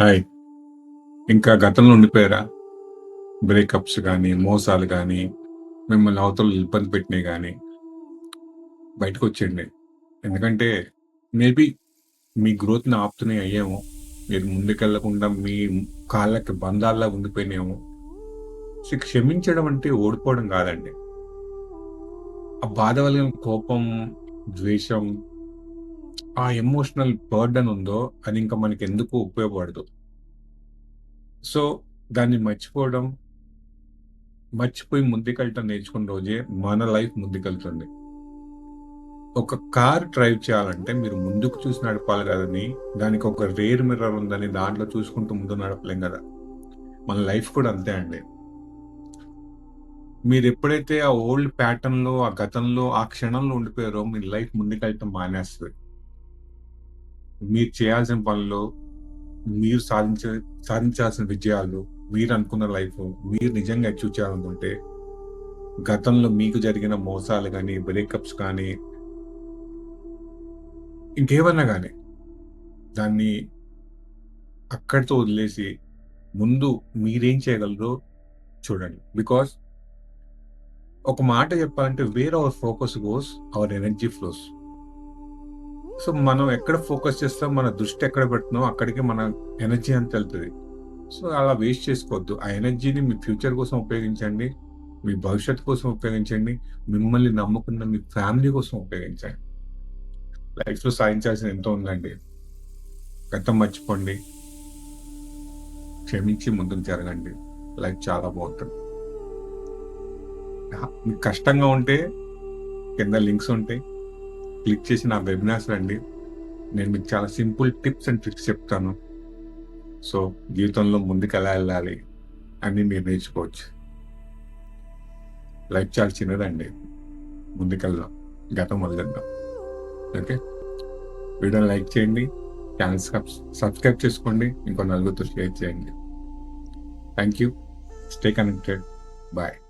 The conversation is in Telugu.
హాయ్. ఇంకా గతంలో ఉండిపోయారా? బ్రేకప్స్ కానీ మోసాలు కానీ మిమ్మల్ని అవతల ఇబ్బంది పెట్టినాయి కానీ బయటకు వచ్చేయండి ఎందుకంటే, మేబీ మీ గ్రోత్‌ని ఆపుతున్నయి అయ్యేమో. మీరు ముందుకెళ్ళకుండా మీ కాళ్ళకి బంధాల్లా ఉండిపోయినయేమో. సో, క్షమించడం అంటే ఓడిపోవడం కాదండి ఆ బాధ కలిగిన కోపం, ద్వేషం, ఆ ఎమోషనల్ బర్డన్ ఉందో అది ఇంకా మనకెందుకు ఉపయోగపడదు. సో, దాన్ని మర్చిపోవడం మర్చిపోయి ముందుకెళ్ళటం నేర్చుకున్న రోజే మన లైఫ్ ముందుకెళ్తుంది. ఒక కార్ డ్రైవ్ చేయాలంటే మీరు ముందుకు చూసి నడపాలి కదని దానికి ఒక రేర్ మిర్రర్ ఉందని దాంట్లో చూసుకుంటూ ముందు నడపలేం కదా మన లైఫ్ కూడా అంతే అండి. మీరెప్పుడైతే ఆ ఓల్డ్ ప్యాటర్న్‌లో, ఆ గతంలో, ఆ క్షణంలో ఉండిపోయారో మీ లైఫ్ ముందుకెళ్ళటం మానేస్తుంది మీరు చేయాల్సిన పనులు, మీరు సాధించే సాధించాల్సిన విజయాలు, మీరు అనుకున్న లైఫ్ మీరు నిజంగా అచీవ్ చేయాలనుకుంటే, గతంలో మీకు జరిగిన మోసాలు కానీ బ్రేకప్స్ కానీ ఇంకేమన్నా కానీ దాన్ని అక్కడితో వదిలేసి, ముందు మీరేం చేయగలరో చూడండి. బికాస్ ఒక మాట చెప్పాలంటే where our focus goes our energy flows. So, మనం ఎక్కడ ఫోకస్ చేస్తాం, మన దృష్టి ఎక్కడ పెడుతున్నామో అక్కడికి మన ఎనర్జీ అంత వెళ్తుంది సో, అలా వేస్ట్ చేసుకోవద్దు. ఆ ఎనర్జీని మీ ఫ్యూచర్ కోసం ఉపయోగించండి. మీ భవిష్యత్తు కోసం ఉపయోగించండి. మిమ్మల్ని నమ్ముకున్న మీ ఫ్యామిలీ కోసం ఉపయోగించండి. లైఫ్‌లో సాధించాల్సిన ఎంతో ఉందండి. గతం మర్చిపోండి. క్షమించి ముందుకు జరగండి. లైఫ్ చాలా బాగుంటుంది మీకు కష్టంగా ఉంటే కింద లింక్స్ ఉంటాయి. క్లిక్ చేసి నా వెబినార్స్ రండి. నేను మీకు చాలా సింపుల్ టిప్స్ అండ్ ట్రిక్స్ చెప్తాను. సో, జీవితంలో ముందుకెలా వెళ్ళాలి అని మీరు నేర్చుకోవచ్చు. లైఫ్ చాలా చిన్నదండి. ముందుకెళ్దాం. గతం వదిలేద్దాం. ఓకే. వీడియో లైక్ చేయండి. ఛానల్ సబ్స్క్రైబ్ చేసుకోండి. ఇంకో నలుగురితో షేర్ చేయండి. Thank you. Stay connected. Bye.